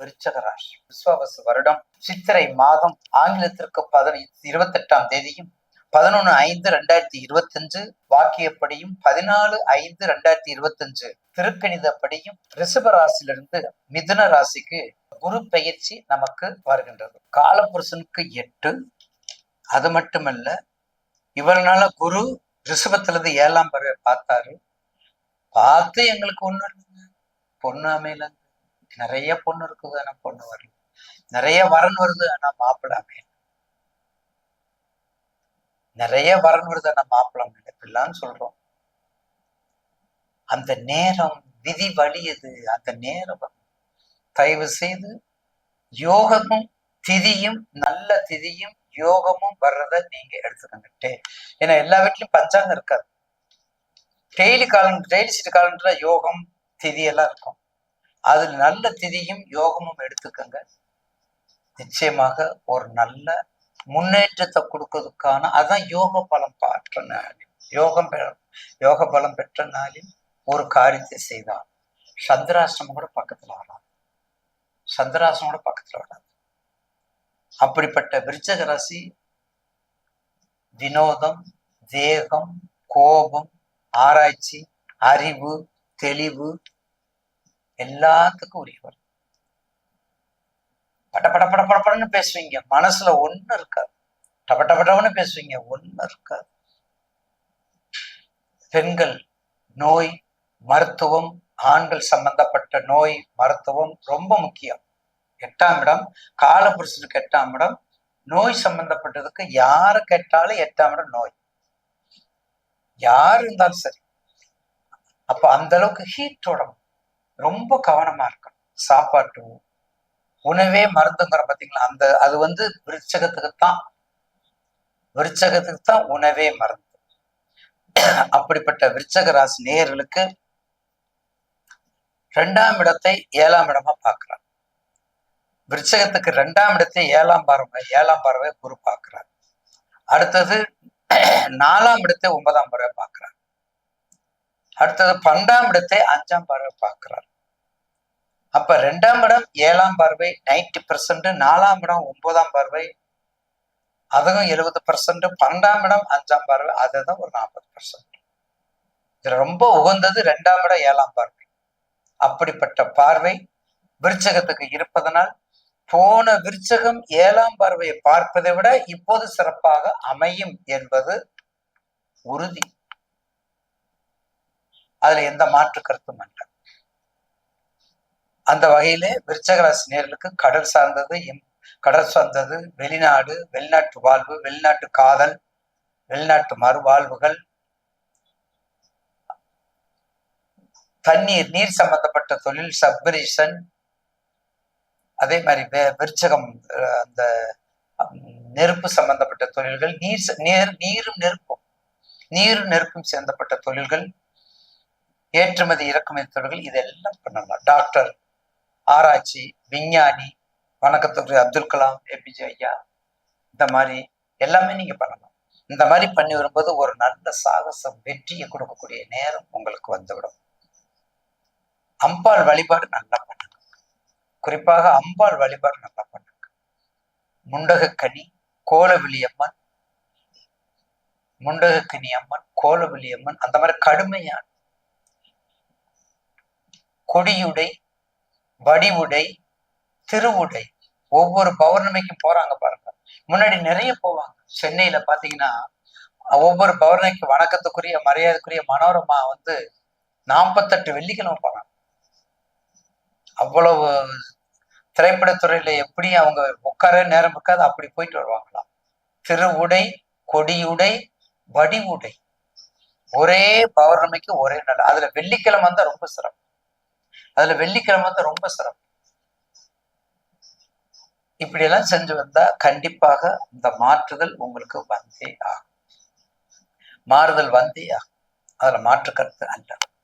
விருச்சக ராசி வருடம் சித்திரை மாதம் ஆங்கிலத்திற்கு பதினை இருபத்தெட்டாம் தேதியும் பதினொன்னு ஐந்து ரெண்டாயிரத்தி இருபத்தஞ்சு வாக்கியப்படியும் பதினாலு ஐந்து ரெண்டாயிரத்தி இருபத்தஞ்சு திருக்கணிதப்படியும் ரிஷப ராசியிலிருந்து மிதுன ராசிக்கு குரு பெயர்ச்சி நமக்கு வருகின்றது. காலபுருஷனுக்கு எட்டு. அது மட்டுமல்ல இவ்வளவு நாளா குரு ரிஷபத்திலிருந்து ஏழாம் பறவை பார்த்தாரு. பார்த்து எங்களுக்கு ஒண்ணு இல்லைங்க. பொண்ணு அமையல. நிறைய பொண்ணு இருக்குது ஆனா பொண்ணு வரல. நிறைய வரன் வருது ஆனா மாப்பிள்ளை அமையல நிறைய வரன் வருது ஆனா மாப்பிள்ளை அமையல இப்படிலாம் சொல்றோம். அந்த நேரம் விதி வழியது அந்த நேரம் தயவு செய்து யோகமும் திதியும் நல்ல திதியும் யோகமும் வர்றத நீங்க எடுத்துக்கோங்க. ஏன்னா எல்லா வீட்லயும் பஞ்சாங்கம் இருக்காது. டெய்லி காலண்டர் டெய்லி சீட்டு காலண்டர்ல யோகம் திதி எல்லாம் இருக்கும். அதில் நல்ல திதியும் யோகமும் எடுத்துக்கோங்க. நிச்சயமாக ஒரு நல்ல முன்னேற்றத்தை கொடுக்கறதுக்கான அதான் யோக பலம் பெற்ற நாளில். யோகம் யோக பலம் பெற்ற நாளில் ஒரு காரியத்தை செய்தான் சந்திராசிரமம் கூட பக்கத்துல வராது. சந்திராசிரமம் கூட பக்கத்துல வராது. அப்படிப்பட்ட விருச்சக ராசி வினோதம் தேகம் கோபம் ஆராய்ச்சி அறிவு தெளிவு எல்லாத்துக்கும் உரியவர் பட பட பட படப்படன்னு பேசுவீங்க. மனசுல ஒண்ணு இருக்காது. டப பேசுவீங்க. ஒண்ணு இருக்காது. பெண்கள் நோய் மருத்துவம் ஆண்கள் சம்பந்தப்பட்ட நோய் மருத்துவம் ரொம்ப முக்கியம். எட்டாம் இடம் காலபுருஷனுக்கு எட்டாம் இடம். நோய் சம்பந்தப்பட்டதுக்கு யாரு கேட்டாலும் எட்டாம் இடம் நோய். யார் இருந்தாலும் சரி. அப்ப அந்த அளவுக்கு ஹீட் உடம்பு ரொம்ப கவனமா இருக்கணும். சாப்பாட்டு உணவே மருந்துங்கிற பார்த்தீங்களா அந்த அது வந்து விருச்சகத்துக்கு தான். விருச்சகத்துக்கு தான் உணவே மருந்து. அப்படிப்பட்ட விருச்சக ராசி நேயர்களுக்கு ரெண்டாம் இடத்தை ஏழாம் இடமா பார்க்கிறார் விருச்சகத்துக்கு ரெண்டாம் இடத்தை ஏழாம் பார்வை ஏழாம் பார்வை குரு பார்க்கிறார் அடுத்தது நாலாம் இடத்தை ஒன்பதாம் பார்வை பார்க்கிறார் அடுத்தது பன்னெண்டாம் இடத்தை அஞ்சாம் பார்வை பார்க்கிறார் அப்ப ரெண்டாம் இடம் ஏழாம் பார்வை நைன்டி பர்சன்ட் நாலாம் இடம் ஒன்பதாம் பார்வை அதுவும் எழுபது பர்சன்ட் பன்னெண்டாம் இடம் அஞ்சாம் பார்வை அதுதான் ஒரு நாற்பது பர்சன்ட் இதுல ரொம்ப உகந்தது ரெண்டாம் இடம் ஏழாம் பார்வை. அப்படிப்பட்ட பார்வை விருச்சகத்துக்கு இருப்பதனால் போன விருச்சகம் ஏழாம் பார்வையை பார்ப்பதை விட இப்போது சிறப்பாக அமையும் என்பது உறுதி. அதுல எந்த மாற்று கருத்தும் அல்ல அந்த வகையிலே விருச்சகராசி நேர்களுக்கு கடல் சார்ந்தது கடல் சார்ந்தது வெளிநாடு வெளிநாட்டு வாழ்வு வெளிநாட்டு காதல் வெளிநாட்டு மறுவாழ்வுகள் தண்ணீர் நீர் சம்பந்தப்பட்ட தொழில் சப்ரிஷன் அதே மாதிரி விருச்சகம் அந்த நெருப்பு சம்பந்தப்பட்ட தொழில்கள் நீர் நேர் நீரும் நெருப்பும் நீரும் நெருப்பும் சேர்ந்தப்பட்ட தொழில்கள் ஏற்றுமதி இறக்குமதி தொழில்கள் இதெல்லாம் பண்ணலாம். டாக்டர் ஆராய்ச்சி விஞ்ஞானி வணக்கத்துக்கு அப்துல் கலாம் ஏபிஜே ஐயா இந்த மாதிரி எல்லாமே நீங்க பண்ணலாம். இந்த மாதிரி பண்ணி வரும்போது ஒரு நல்ல சாகசம் வெற்றியை கொடுக்கக்கூடிய நேரம் உங்களுக்கு வந்துவிடும். அம்பாள் வழிபாடு நல்லா பண்ணுங்க குறிப்பாக அம்பாள் வழிபாடு நல்லா பண்ணுங்க முண்டகக்கனி கோலவிழியம்மன் முண்டகக்கனி அம்மன் கோலவிழியம்மன் அந்த மாதிரி கடுமையான கொடியுடை வடிவுடை திருவுடை ஒவ்வொரு பௌர்ணமிக்கும் போறாங்க பாருங்க. முன்னாடி நிறைய போவாங்க. சென்னையில பாத்தீங்கன்னா ஒவ்வொரு பௌர்ணமிக்கு வணக்கத்துக்குரிய மரியாதைக்குரிய மனோரமா வந்து நாற்பத்தெட்டு வெள்ளிக்கிழமை போறாங்க. அவ்வளவு திரைப்படத்துறையில எப்படி அவங்க உட்கார நேரம் இருக்காது. அப்படி போயிட்டு வருவாங்களாம். திருவுடை கொடியுடை வடிவுடை. ஒரே பௌர்ணமிக்கு ஒரே நாள். அதுல வெள்ளிக்கிழமை தான் ரொம்ப சிறப்பு. அதுல வெள்ளிக்கிழமை தான் ரொம்ப சிறப்பு. இப்படி எல்லாம் செஞ்சு வந்தா கண்டிப்பாக இந்த மாற்றுதல் உங்களுக்கு வந்தே ஆகும். மாறுதல் வந்தே ஆகும். அதுல மாற்று கருத்து அல்ல